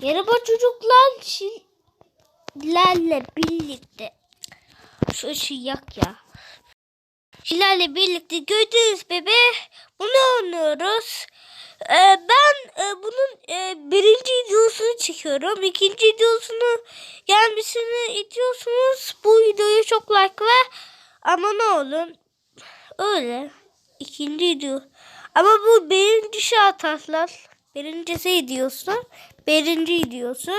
Merhaba çocuklar. Sizlerle birlikte şu ışığı yak ya. Sizlerle birlikte gördüğünüz bebe bunu oynuyoruz. Ee, ben e, bunun e, birinci videosunu çekiyorum. İkinci videosunu gelmesini istiyorsunuz. Bu videoya çok like ve abone olun. Öyle. İkinci video. Ama bu birinci atarlar. Birincisi videosu. Birinci videosu.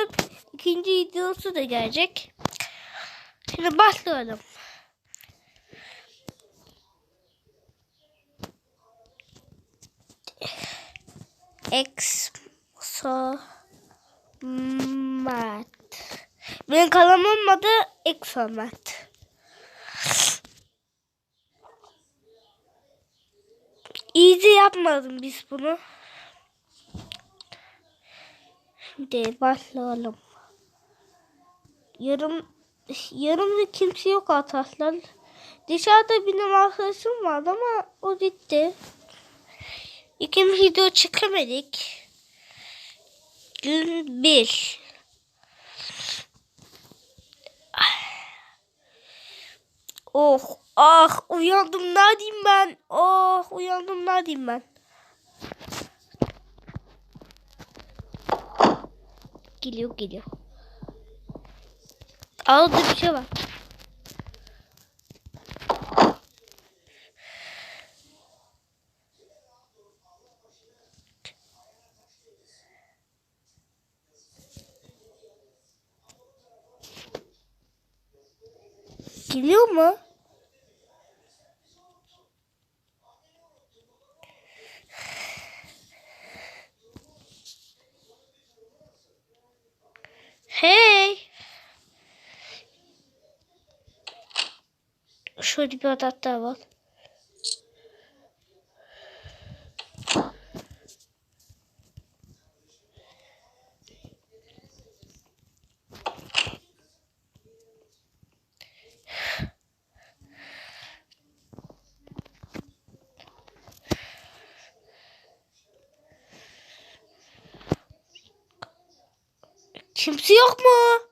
ikinci videosu da gelecek. Şimdi başlayalım. Exomat. Benim kanalımın adı Exomat. İyice yapmadım biz bunu. Şimdi başlayalım. Yarım yarım da kimse yok arkadaşlar. Dışarıda benim arkadaşım vardı ama o gitti. İkinci video çekemedik. Gün bir. Oh ah uyandım neredeyim ben? Oh uyandım neredeyim ben? Geliyor geliyor. Aldı bir şey var. Geliyor mu? Hey. Şöyle bir adet daha var. Kimse yok mu?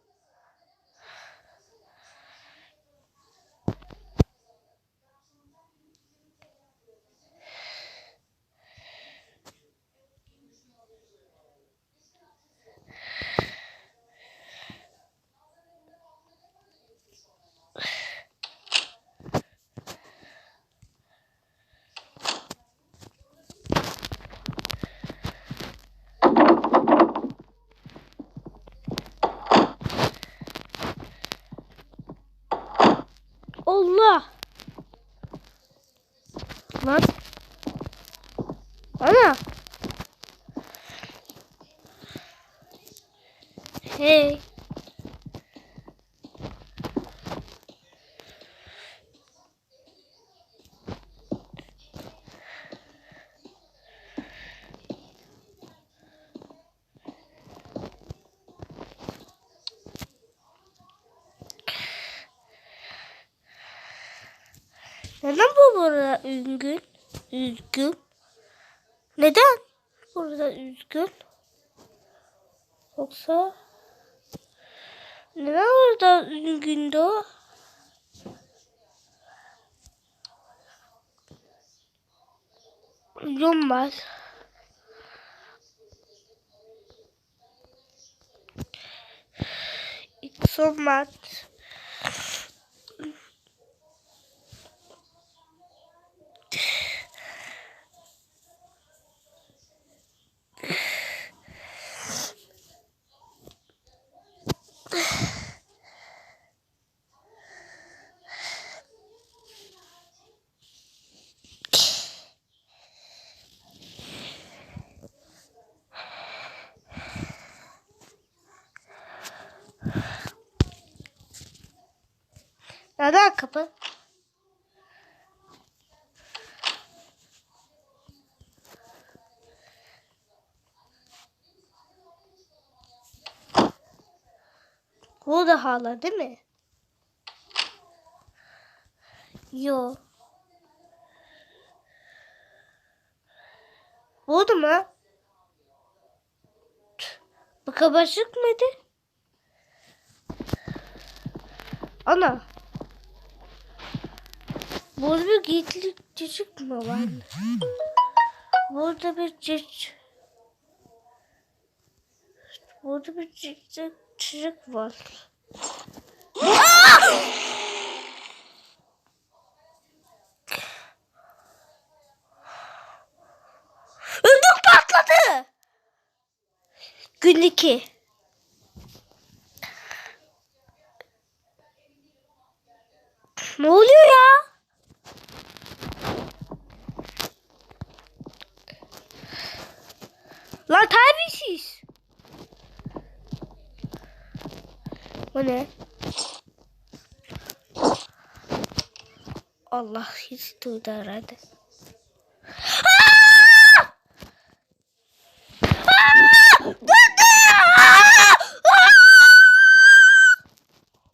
Allah. Lan. Ana. Hey. Neden bu burada üzgün? Üzgün. Neden burada üzgün? Yoksa neden orada üzgündü o? Yumbaz. İksomat. Neden kapı? Bu da hala değil mi? Yo. Oldu mu? Bu kabarcık mıydı? Ana. Burada bir geyikli çocuk mu var? Burada bir çocuk. Burada bir çocuk, çocuk var. Ödüm patladı. Gün iki. Ne oluyor ya? Lan terbiyesiz. Bu ne? Allah hiç duydu herhalde.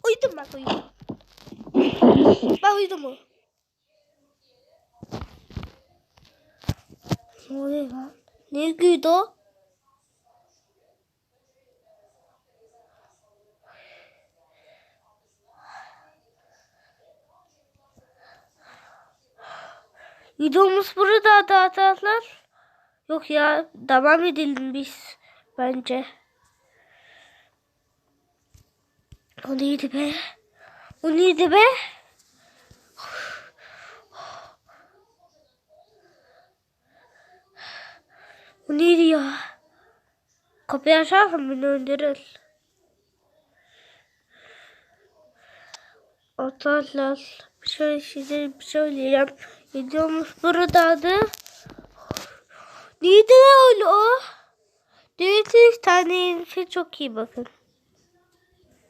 Uyudum bak uyudum. Ben uyudum mu? Ne oluyor lan? Ne güydü o? Videomuz burada arkadaşlar. Yok ya devam edelim biz bence. O neydi be? O neydi be? O neydi ya? Kapıyı açarsam beni öldürür. Arkadaşlar bir şey bir söyleyeceğim. Videomuz buradaydı. Neydi öyle o? Değilsiz tane çok iyi bakın.